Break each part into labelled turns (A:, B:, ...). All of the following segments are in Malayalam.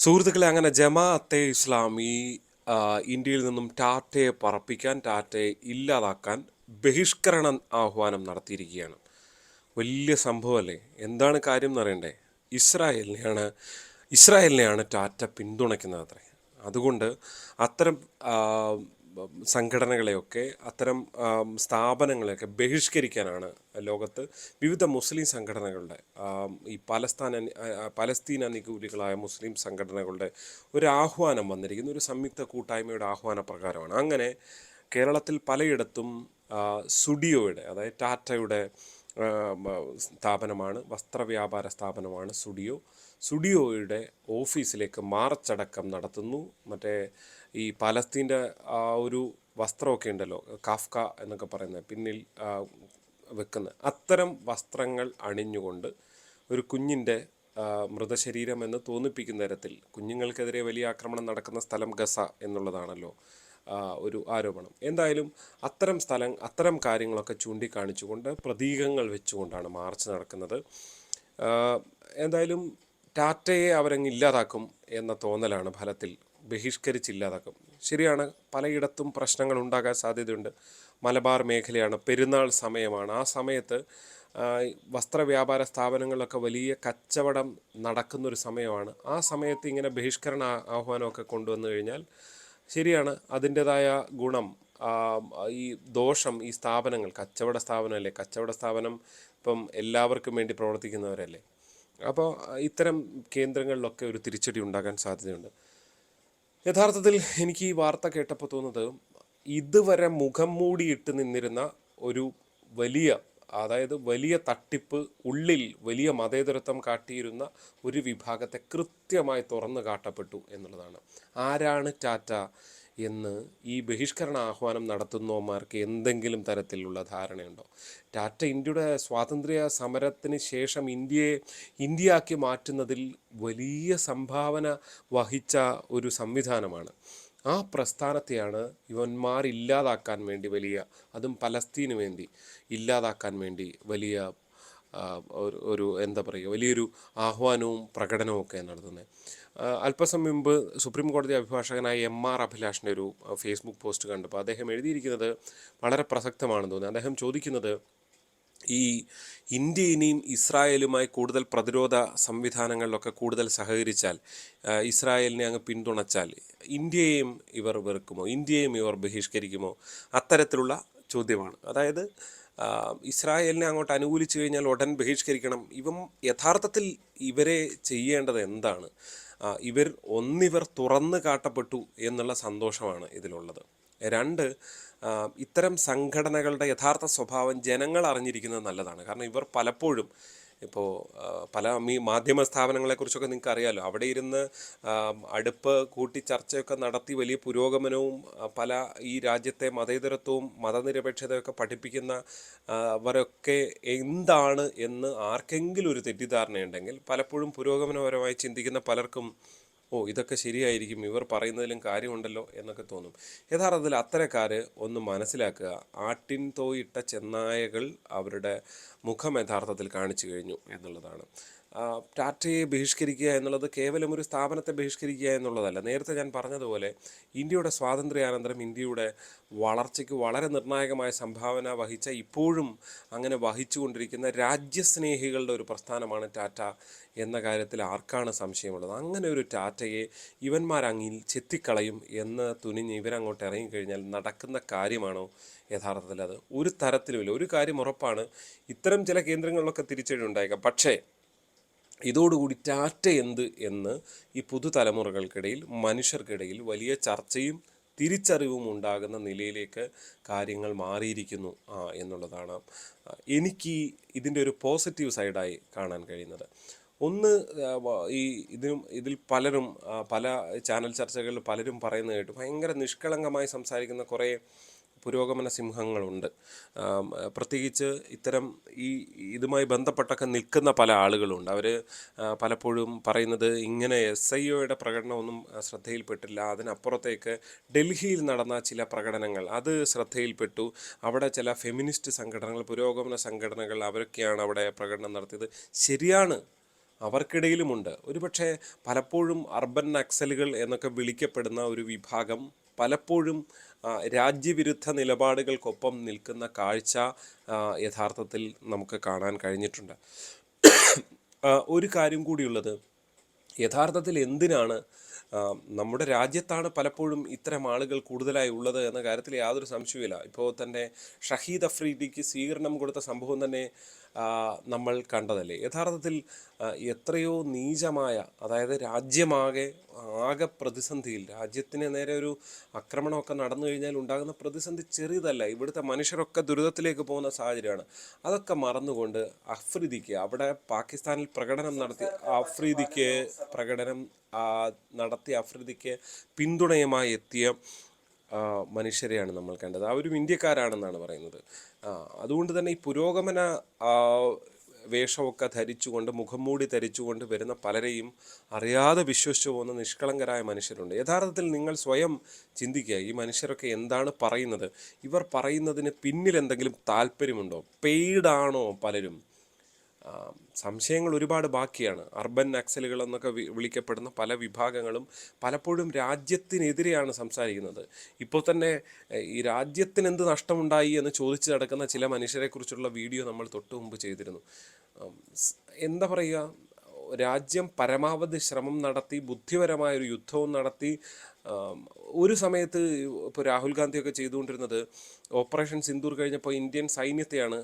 A: സുഹൃത്തുക്കളെ അങ്ങനെ ജമാഅത്തെ ഇസ്ലാമി ഇന്ത്യയിൽ നിന്നും ടാറ്റയെ പറപ്പിക്കാൻ ടാറ്റയെ ഇല്ലാതാക്കാൻ ബഹിഷ്കരണ ആഹ്വാനം നടത്തിയിരിക്കുകയാണ്. വലിയ സംഭവമല്ലേ? എന്താണ് കാര്യം എന്ന് അറിയണ്ടേ ഇസ്രായേലിനെയാണ് ഇസ്രായേലിനെയാണ് ടാറ്റ പിന്തുണയ്ക്കുന്നത് അത്രേ. അതുകൊണ്ട് അത്തരം സംഘടനകളെയൊക്കെ അത്തരം സ്ഥാപനങ്ങളെയൊക്കെ ബഹിഷ്കരിക്കാനാണ് ലോകത്ത് വിവിധ മുസ്ലിം സംഘടനകളുടെ ഈ പലസ്ഥാന പലസ്തീന പലസ്തീൻ അനുകൂലികളായ മുസ്ലിം സംഘടനകളുടെ ഒരു ആഹ്വാനം വന്നിരിക്കുന്നു. ഒരു സംയുക്ത കൂട്ടായ്മയുടെ ആഹ്വാന പ്രകാരമാണ് അങ്ങനെ കേരളത്തിൽ പലയിടത്തും സുഡിയോയുടെ അതായത് ടാറ്റയുടെ സ്ഥാപനമാണ് വസ്ത്രവ്യാപാര സ്ഥാപനമാണ് സുഡിയോ. സുഡിയോയുടെ ഓഫീസിലേക്ക് മാർച്ചടക്കം നടത്തുന്നു. മറ്റേ ഈ പാലസ്തീന്റെ ആ ഒരു വസ്ത്രമൊക്കെ ഉണ്ടല്ലോ കാഫ്ക എന്നൊക്കെ പറയുന്നത് പിന്നിൽ വെക്കുന്ന അത്തരം വസ്ത്രങ്ങൾ അണിഞ്ഞുകൊണ്ട് ഒരു കുഞ്ഞിന്റെ മൃതശരീരം എന്ന് തോന്നിപ്പിക്കുന്ന തരത്തിൽ കുഞ്ഞുങ്ങൾക്കെതിരെ വലിയ ആക്രമണം നടക്കുന്ന സ്ഥലം ഗസ എന്നുള്ളതാണല്ലോ ഒരു ആരോപണം. എന്തായാലും അത്തരം സ്ഥലം അത്തരം കാര്യങ്ങളൊക്കെ ചൂണ്ടിക്കാണിച്ചുകൊണ്ട് പ്രതീകങ്ങൾ വെച്ചുകൊണ്ടാണ് മാർച്ച് നടക്കുന്നത്. എന്തായാലും ടാറ്റയെ അവരങ്ങ് ഇല്ലാതാക്കും എന്ന തോന്നലാണ് ഫലത്തിൽ ബഹിഷ്കരിച്ചില്ലാതാക്കും. ശരിയാണ് പലയിടത്തും പ്രശ്നങ്ങൾ ഉണ്ടാകാൻ സാധ്യതയുണ്ട്. മലബാർ മേഖലയാണ് പെരുന്നാൾ സമയമാണ്. ആ സമയത്ത് വസ്ത്രവ്യാപാര സ്ഥാപനങ്ങളിലൊക്കെ വലിയ കച്ചവടം നടക്കുന്നൊരു സമയമാണ്. ആ സമയത്ത് ഇങ്ങനെ ബഹിഷ്കരണ ആഹ്വാനമൊക്കെ കൊണ്ടുവന്നു കഴിഞ്ഞാൽ ശരിയാണ് അതിന്റെതായ ഗുണം ഈ ദോഷം ഈ സ്ഥാപനങ്ങൾ കച്ചവട സ്ഥാപനമല്ലേ? കച്ചവട സ്ഥാപനം ഇപ്പം എല്ലാവർക്കും വേണ്ടി പ്രവർത്തിക്കുന്നവരല്ലേ? അപ്പോൾ ഇത്തരം കേന്ദ്രങ്ങളിലൊക്കെ ഒരു തിരിച്ചടി ഉണ്ടാകാൻ സാധ്യതയുണ്ട്. യഥാർത്ഥത്തിൽ എനിക്ക് ഈ വാർത്ത കേട്ടപ്പോൾ തോന്നുന്നത് ഇതുവരെ മുഖം മൂടിയിട്ട് നിന്നിരുന്ന ഒരു വലിയ അതായത് വലിയ തട്ടിപ്പ് ഉള്ളിൽ വലിയ മതേതരത്വം കാട്ടിയിരുന്ന ഒരു വിഭാഗത്തെ കൃത്യമായി തുറന്നു കാട്ടപ്പെട്ടു എന്നുള്ളതാണ്. ആരാണ് ടാറ്റ എന്ന് ഈ ബഹിഷ്കരണ ആഹ്വാനം നടത്തുന്നവന്മാർക്ക് എന്തെങ്കിലും തരത്തിലുള്ള ധാരണയുണ്ടോ? ടാറ്റ ഇന്ത്യയുടെ സ്വാതന്ത്ര്യ സമരത്തിന് ശേഷം ഇന്ത്യയെ ഇന്ത്യയാക്കി മാറ്റുന്നതിൽ വലിയ സംഭാവന വഹിച്ച ഒരു സംവിധാനമാണ്. ആ പ്രസ്ഥാനത്തെയാണ് ഇവന്മാർ ഇല്ലാതാക്കാൻ വേണ്ടി വലിയ അതും പലസ്തീന് വേണ്ടി ഇല്ലാതാക്കാൻ വേണ്ടി വലിയ ഒരു എന്താ പറയുക വലിയൊരു ആഹ്വാനവും പ്രകടനവും ഒക്കെ നടത്തുന്നത്. അല്പസമയം മുമ്പ് സുപ്രീം കോടതി അഭിഭാഷകനായ എം ആർ അഭിലാഷിന്റെ ഒരു ഫേസ്ബുക്ക് പോസ്റ്റ് കണ്ടപ്പോൾ അദ്ദേഹം എഴുതിയിരിക്കുന്നത് വളരെ പ്രസക്തമാണെന്ന് തോന്നുന്നു അദ്ദേഹം ചോദിക്കുന്നത് ഈ ഇന്ത്യ ഇനിയും ഇസ്രായേലുമായി കൂടുതൽ പ്രതിരോധ സംവിധാനങ്ങളിലൊക്കെ കൂടുതൽ സഹകരിച്ചാൽ ഇസ്രായേലിനെ അങ്ങ് പിന്തുണച്ചാൽ ഇന്ത്യയെയും ഇവർ വെറുക്കുമോ? ഇന്ത്യയെയും ഇവർ ബഹിഷ്കരിക്കുമോ? അത്തരത്തിലുള്ള ചോദ്യമാണ്. അതായത് ഇസ്രായേലിനെ അങ്ങോട്ട് അനുകൂലിച്ചു കഴിഞ്ഞാൽ ഉടൻ ബഹിഷ്കരിക്കണം. ഇവം യഥാർത്ഥത്തിൽ ഇവരെ ചെയ്യേണ്ടത് എന്താണ്? ഇവർ ഒന്നിവർ തുറന്നു കാട്ടപ്പെട്ടു എന്നുള്ള സന്തോഷമാണ് ഇതിലുള്ളത്. രണ്ട് ഇത്തരം സംഘടനകളുടെ യഥാർത്ഥ സ്വഭാവം ജനങ്ങൾ അറിഞ്ഞിരിക്കുന്നത് നല്ലതാണ്. കാരണം ഇവർ പലപ്പോഴും ഇപ്പോൾ പല ഈ മാധ്യമ സ്ഥാപനങ്ങളെക്കുറിച്ചൊക്കെ നിങ്ങൾക്ക് അറിയാമല്ലോ അവിടെ ഇരുന്ന് അടുപ്പ് കൂട്ടി ചർച്ചയൊക്കെ നടത്തി വലിയ പുരോഗമനവും പല ഈ രാജ്യത്തെ മതേതരത്വവും മതനിരപേക്ഷതയൊക്കെ പഠിപ്പിക്കുന്ന അവരൊക്കെ എന്താണ് എന്ന് ആർക്കെങ്കിലും ഒരു തെറ്റിദ്ധാരണയുണ്ടെങ്കിൽ പലപ്പോഴും പുരോഗമനപരമായി ചിന്തിക്കുന്ന പലർക്കും ഓ ഇതൊക്കെ ശരിയായിരിക്കും. ഇവർ പറയുന്നതിലും കാര്യമുണ്ടല്ലോ എന്നൊക്കെ തോന്നും. യഥാർത്ഥത്തിൽ അത്തരക്കാർ ഒന്ന് മനസ്സിലാക്കുക. ആട്ടിൻ തോയിട്ട ചെന്നായകൾ അവരുടെ മുഖം യഥാർത്ഥത്തിൽ കാണിച്ചു കഴിഞ്ഞു എന്നുള്ളതാണ്. ടാറ്റയെ ബഹിഷ്കരിക്കുക എന്നുള്ളത് കേവലം ഒരു സ്ഥാപനത്തെ ബഹിഷ്കരിക്കുക എന്നുള്ളതല്ല. നേരത്തെ ഞാൻ പറഞ്ഞതുപോലെ ഇന്ത്യയുടെ സ്വാതന്ത്ര്യാനന്തരം ഇന്ത്യയുടെ വളർച്ചയ്ക്ക് വളരെ നിർണായകമായ സംഭാവന വഹിച്ച ഇപ്പോഴും അങ്ങനെ വഹിച്ചുകൊണ്ടിരിക്കുന്ന രാജ്യസ്നേഹികളുടെ ഒരു പ്രസ്ഥാനമാണ് ടാറ്റ എന്ന കാര്യത്തിൽ ആർക്കാണ് സംശയമുള്ളത്? അങ്ങനെ ഒരു ടാറ്റയെ ഇവന്മാരങ്ങിൽ ചെത്തിക്കളയും എന്ന് തുനിഞ്ഞ് ഇവരങ്ങോട്ട് ഇറങ്ങിക്കഴിഞ്ഞാൽ നടക്കുന്ന കാര്യമാണോ യഥാർത്ഥത്തിൽ അത്? ഒരു തരത്തിലുമില്ല. ഒരു കാര്യം ഉറപ്പാണ്. ഇത്തരം ചില കേന്ദ്രങ്ങളിലൊക്കെ തിരിച്ചടി ഉണ്ടായേക്കാം. പക്ഷേ ഇതോടുകൂടി ടാറ്റ എന്ത് എന്ന് ഈ പുതുതലമുറകൾക്കിടയിൽ മനുഷ്യർക്കിടയിൽ വലിയ ചർച്ചയും തിരിച്ചറിവും ഉണ്ടാകുന്ന നിലയിലേക്ക് കാര്യങ്ങൾ മാറിയിരിക്കുന്നു എന്നുള്ളതാണ് എനിക്ക് ഇതിന്റെ ഒരു പോസിറ്റീവ് സൈഡായി കാണാൻ കഴിയുന്നത്. ഒന്ന് ഈ ഇതിനും ഇതിൽ പലരും പല ചാനൽ ചർച്ചകളിൽ പലരും പറയുന്നത് കേട്ട് ഭയങ്കര നിഷ്കളങ്കമായി സംസാരിക്കുന്ന കുറേ പുരോഗമന സിംഹങ്ങളുണ്ട്. പ്രത്യേകിച്ച് ഇത്തരം ഈ ഇതുമായി ബന്ധപ്പെട്ടൊക്കെ നിൽക്കുന്ന പല ആളുകളുണ്ട്. അവർ പലപ്പോഴും പറയുന്നത് ഇങ്ങനെ എസ് ഐ ഒയുടെ പ്രകടനമൊന്നും ശ്രദ്ധയിൽപ്പെട്ടില്ല. അതിനപ്പുറത്തേക്ക് ഡൽഹിയിൽ നടന്ന ചില പ്രകടനങ്ങൾ അത് ശ്രദ്ധയിൽപ്പെട്ടു. അവിടെ ചില ഫെമിനിസ്റ്റ് സംഘടനകൾ പുരോഗമന സംഘടനകൾ അവരൊക്കെയാണ് അവിടെ പ്രകടനം നടത്തിയത്. ശരിയാണ് അവർക്കിടയിലുമുണ്ട്. ഒരുപക്ഷെ പലപ്പോഴും അർബൻ നക്സലുകൾ എന്നൊക്കെ വിളിക്കപ്പെടുന്ന ഒരു വിഭാഗം പലപ്പോഴും രാജ്യവിരുദ്ധ നിലപാടുകൾക്കൊപ്പം നിൽക്കുന്ന കാഴ്ച യഥാർത്ഥത്തിൽ നമുക്ക് കാണാൻ കഴിഞ്ഞിട്ടുണ്ട്. ഒരു കാര്യം കൂടിയുള്ളത് യഥാർത്ഥത്തിൽ എന്തിനാണ് നമ്മുടെ രാജ്യത്താണ് പലപ്പോഴും ഇത്തരം ആളുകൾ കൂടുതലായി ഉള്ളത് എന്ന കാര്യത്തിൽ യാതൊരു സംശയവുമില്ല. ഇപ്പോൾ തന്നെ ഷഹീദ് അഫ്രീദിക്ക് സ്വീകരണം കൊടുത്ത സംഭവം തന്നെ നമ്മൾ കണ്ടതല്ലേ? യഥാർത്ഥത്തിൽ എത്രയോ നീചമായ അതായത് രാജ്യമാകെ ആകെ പ്രതിസന്ധിയിൽ രാജ്യത്തിന് നേരെ ഒരു ആക്രമണമൊക്കെ നടന്നു കഴിഞ്ഞാൽ ഉണ്ടാകുന്ന പ്രതിസന്ധി ചെറിയതല്ല. ഇവിടുത്തെ മനുഷ്യരൊക്കെ ദുരിതത്തിലേക്ക് പോകുന്ന സാഹചര്യമാണ്. അതൊക്കെ മറന്നുകൊണ്ട് അഫ്രീദിക്ക് അവിടെ പാകിസ്ഥാനിൽ പ്രകടനം നടത്തി അഫ്രീദിക്ക് പ്രകടനം നടത്തി നടത്തിയ അഫ്രീദിക്ക് പിന്തുണയുമായി എത്തിയ മനുഷ്യരെയാണ് നമ്മൾ കണ്ടത്. അവരും ഇന്ത്യക്കാരാണെന്നാണ് പറയുന്നത്. അതുകൊണ്ട് തന്നെ ഈ പുരോഗമന വേഷമൊക്കെ ധരിച്ചുകൊണ്ട് മുഖംമൂടി ധരിച്ചുകൊണ്ട് വരുന്ന പലരെയും അറിയാതെ വിശ്വസിച്ചു പോകുന്ന നിഷ്കളങ്കരായ മനുഷ്യരുണ്ട്. യഥാർത്ഥത്തിൽ നിങ്ങൾ സ്വയം ചിന്തിക്കുക ഈ മനുഷ്യരൊക്കെ എന്താണ് പറയുന്നത്? ഇവർ പറയുന്നതിന് പിന്നിൽ എന്തെങ്കിലും താല്പര്യമുണ്ടോ? പെയ്ഡാണോ പലരും? സംശയങ്ങൾ ഒരുപാട് ബാക്കിയാണ്. അർബൻ നക്സലുകൾ എന്നൊക്കെ വിളിക്കപ്പെടുന്ന പല വിഭാഗങ്ങളും പലപ്പോഴും രാജ്യത്തിനെതിരെയാണ് സംസാരിക്കുന്നത്. ഇപ്പോൾ തന്നെ ഈ രാജ്യത്തിന് എന്ത് നഷ്ടമുണ്ടായി എന്ന് ചോദിച്ചു നടക്കുന്ന ചില മനുഷ്യരെക്കുറിച്ചുള്ള വീഡിയോ നമ്മൾ തൊട്ടു മുമ്പ് ചെയ്തിരുന്നു. എന്താ പറയുക? രാജ്യം പരമാവധി ശ്രമം നടത്തി ബുദ്ധിപരമായ ഒരു യുദ്ധവും നടത്തി ഒരു സമയത്ത് ഇപ്പോൾ രാഹുൽ ഗാന്ധിയൊക്കെ ചെയ്തുകൊണ്ടിരുന്നത് ഓപ്പറേഷൻ സിന്ദൂർ കഴിഞ്ഞപ്പോൾ ഇന്ത്യൻ സൈന്യത്തെയാണ്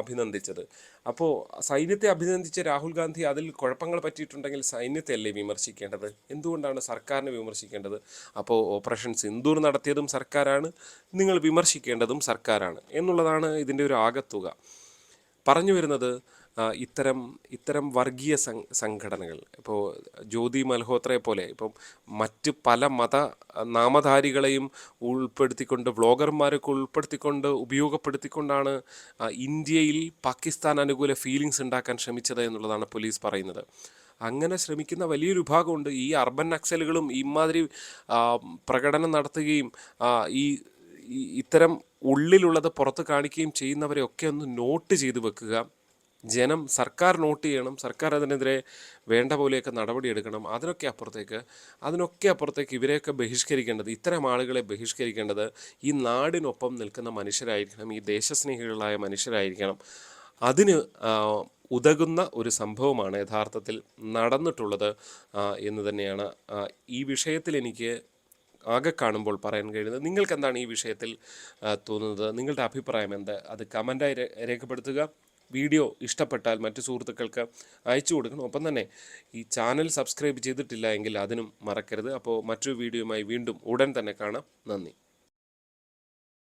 A: അഭിനന്ദിച്ചത്. അപ്പോൾ സൈന്യത്തെ അഭിനന്ദിച്ച രാഹുൽ ഗാന്ധി അതിൽ കുഴപ്പങ്ങൾ പറ്റിയിട്ടുണ്ടെങ്കിൽ സൈന്യത്തെ അല്ലേ വിമർശിക്കേണ്ടത്? എന്തുകൊണ്ടാണ് സർക്കാരിനെ വിമർശിക്കേണ്ടത്? അപ്പോൾ ഓപ്പറേഷൻ സിന്ദൂർ നടത്തിയതും സർക്കാരാണ് നിങ്ങൾ വിമർശിക്കേണ്ടതും സർക്കാരാണ് എന്നുള്ളതാണ് ഇതിന്റെ ഒരു ആകത്തുക. പറഞ്ഞു വരുന്നത് ഇത്തരം ഇത്തരം വർഗീയ സംഘടനകൾ. ഇപ്പോൾ ജ്യോതി മൽഹോത്രയെ പോലെ ഇപ്പം മറ്റ് പല മത നാമധാരികളെയും ഉൾപ്പെടുത്തിക്കൊണ്ട് വ്ളോഗർമാരൊക്കെ ഉൾപ്പെടുത്തിക്കൊണ്ട് ഉപയോഗപ്പെടുത്തിക്കൊണ്ടാണ് ഇന്ത്യയിൽ പാകിസ്ഥാൻ അനുകൂല ഫീലിങ്സ് ഉണ്ടാക്കാൻ ശ്രമിച്ചത് എന്നുള്ളതാണ് പോലീസ് പറയുന്നത്. അങ്ങനെ ശ്രമിക്കുന്ന വലിയൊരു വിഭാഗമുണ്ട്. ഈ അർബൻ നക്സലുകളും ഇമാതിരി പ്രകടനം നടത്തുകയും ഈ- ഇത്തരം ഉള്ളിലുള്ളത് പുറത്ത് കാണിക്കുകയും ചെയ്യുന്നവരെയൊക്കെ ഒന്ന് നോട്ട് ചെയ്ത് വെക്കുക. ജനം സർക്കാർ നോട്ട് ചെയ്യണം സർക്കാർ അതിനെതിരെ വേണ്ട പോലെയൊക്കെ നടപടിയെടുക്കണം അതിനൊക്കെ അപ്പുറത്തേക്ക് അതിനൊക്കെ അപ്പുറത്തേക്ക് ഇവരെയൊക്കെ ബഹിഷ്കരിക്കേണ്ടത് ഇത്തരം ആളുകളെ ബഹിഷ്കരിക്കേണ്ടത് ഈ നാടിനൊപ്പം നിൽക്കുന്ന മനുഷ്യരായിരിക്കണം ഈ ദേശസ്നേഹികളായ മനുഷ്യരായിരിക്കണം. അതിന് ഉതകുന്ന ഒരു സംഭവമാണ് യഥാർത്ഥത്തിൽ നടന്നിട്ടുള്ളത് എന്ന് തന്നെയാണ് ഈ വിഷയത്തിൽ എനിക്ക് ആകെ കാണുമ്പോൾ പറയാൻ കഴിയുന്നത്. നിങ്ങൾക്ക് എന്താണ് ഈ വിഷയത്തിൽ തോന്നുന്നത്? നിങ്ങളുടെ അഭിപ്രായം എന്ത്? അത് കമന്റായി രേഖപ്പെടുത്തുക. വീഡിയോ ഇഷ്ടപ്പെട്ടാൽ മറ്റു സുഹൃത്തുക്കൾക്ക് അയച്ചു കൊടുക്കണം. ഒപ്പം തന്നെ ഈ ചാനൽ സബ്സ്ക്രൈബ് ചെയ്തിട്ടില്ല എങ്കിൽ അതിനും മറക്കരുത്. അപ്പോൾ മറ്റൊരു വീഡിയോയുമായി വീണ്ടും ഉടൻ തന്നെ കാണാം. നന്ദി.